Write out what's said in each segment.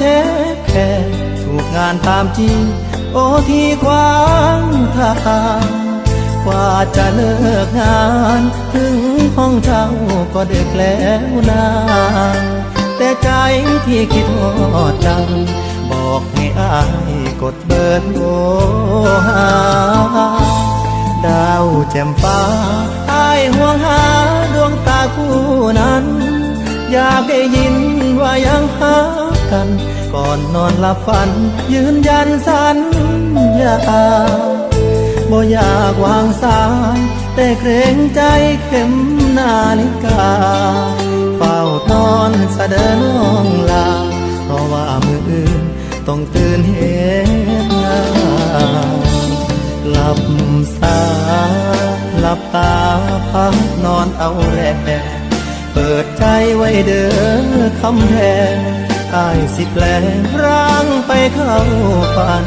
แท้แค่ถูกงานตามจีโอที่ขวางทางกว่าจะเลิกงาน ถึงห้องเช่าก็เดึกแล้วนางแต่ใจที่คิดอดจัง บอกให้อายกดเบิร์โทรหาดาวแจ่มฟ้าอายห่วงหาดวงตาคู่นั้น อยากได้ยินว่ายังหา กัน ก่อนนอนหลับฝัน ยืนยันสัญญาบ่อยากวางสายแต่เกรงใจเข็มนาฬิกา เฝ้านอนสะเดินน้องลา เพราะว่ามืออื่นต้องตื่นเหตุงานหลับสาหลับตาพักนอนเอาแลเปิดใจไว้เด้อคำแพง อายสิแปลงร่างไปเข้าฝัน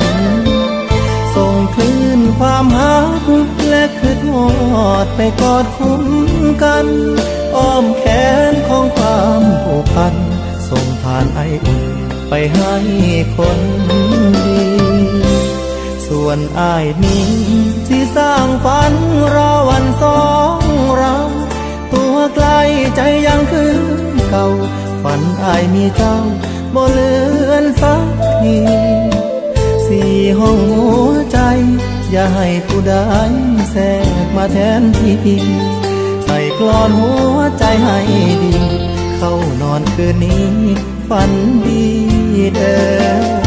ส่งคลื่นความหักและคืดหอดไปกอดคุ้มกัน อ้อมแขนของความผูกพัน ส่งผ่านไออุ่นไปให้คนดี ส่วนอายนี้ที่สร้างฝันรอวันสองเราตัวไกลใจยังคือเก่าฝันอายมีเจ้า บ่เลือนสักทีสี่ห้องหัวใจ อย่าให้ผู้ใดแทรกมาแทนที่ใส่กลอนหัวใจให้ดี เข้านอนคืนนี้ฝันดีเด้อ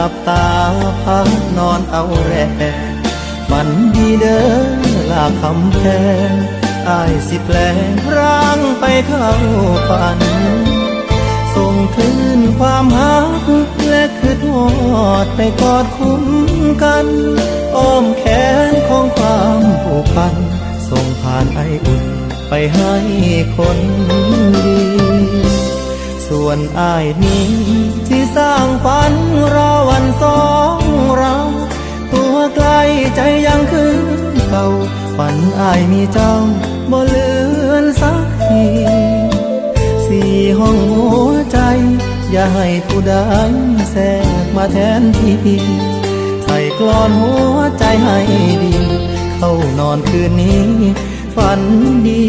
ลับตาพักนอนเอาแรงฝันดีเด้อลาคำแพงอายสิแปลงร่างไปเข้าฝัน ส่งคลื่นความหักและคืดหอดไปกอดคุ้มกันอ้อมแขนของความผูกพัน ส่งผ่านไออุ่นไปให้คนดี ส่วนอ้ายนี้ ที่สร้างฝันรอวันสองเรา ตัวไกลใจยังคือเก่าฝันอ้ายมีเจ้าบ่เลือนสักทีสี่ห้องหัวใจ อย่าให้ผู้ใดแทรกมาแทนที่ใส่กลอนหัวใจให้ดี เข้านอนคืนนี้ ฝันดี